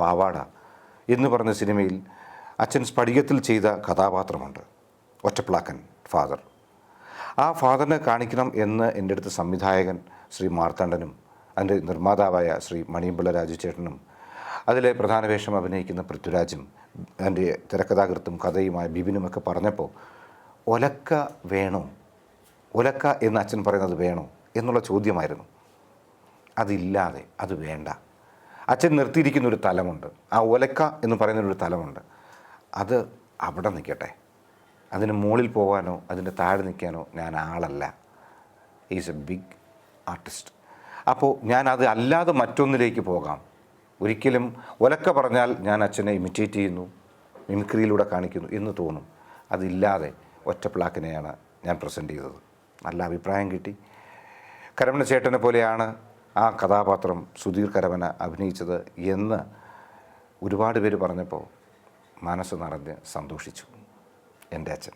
പാവാട എന്ന് പറഞ്ഞ സിനിമയിൽ അച്ഛൻ സ്ഫടികത്തിൽ ചെയ്ത കഥാപാത്രമുണ്ട്. ഒറ്റപ്ലാക്കൻ ഫാദർ. ആ ഫാദറിനെ കാണിക്കണം എന്ന് എന്റെ അടുത്ത് സംവിധായകൻ ശ്രീ മാർത്താണ്ഡനും അതിന്റെ നിർമ്മാതാവായ ശ്രീ മണിയമ്പിള്ള രാജുചേട്ടനും അതിലെ പ്രധാന വേഷം അഭിനയിക്കുന്ന പൃഥ്വിരാജും എന്റെ തിരക്കഥാകൃത്തും കഥയുമായ ബിബിനുമൊക്കെ പറഞ്ഞപ്പോൾ ഒലക്ക വേണോ? ഒലക്ക എന്ന് അച്ഛൻ പറയുന്നത് വേണോ എന്നുള്ള ചോദ്യമായിരുന്നു. അതില്ലാതെ അത് വേണ്ട. അച്ഛൻ നിർത്തിയിരിക്കുന്ന ഒരു തലമുണ്ട്. ആ ഒലക്ക എന്ന് പറയുന്ന ഒരു തലമുണ്ട്. അത് അവിടെ നിൽക്കട്ടെ. അതിന് മുകളിൽ പോകാനോ അതിന്റെ താഴെ നിൽക്കാനോ ഞാൻ ആളല്ല. ഈസ് എ ബിഗ് ആർട്ടിസ്റ്റ് അപ്പോൾ ഞാൻ അത് അല്ലാതെ മറ്റൊന്നിലേക്ക് പോകാം. ഒരിക്കലും ഒലക്ക പറഞ്ഞാൽ ഞാൻ അച്ഛനെ ഇമിറ്റേറ്റ് ചെയ്യുന്നു മിമിക്രിയിലൂടെ കാണിക്കുന്നു എന്ന് തോന്നും. അതില്ലാതെ ഒറ്റപ്ലാക്കിനെയാണ് ഞാൻ പ്രസന്റ് ചെയ്തത്. നല്ല അഭിപ്രായം കിട്ടി. കരമണ ചേട്ടനെ പോലെയാണ് ആ കഥാപാത്രം സുധീർ കരവന അഭിനയിച്ചത് എന്ന് ഒരുപാട് പേര് പറഞ്ഞപ്പോൾ മനസ്സ് നിറഞ്ഞ് സന്തോഷിച്ചു എന്റെ അച്ഛൻ.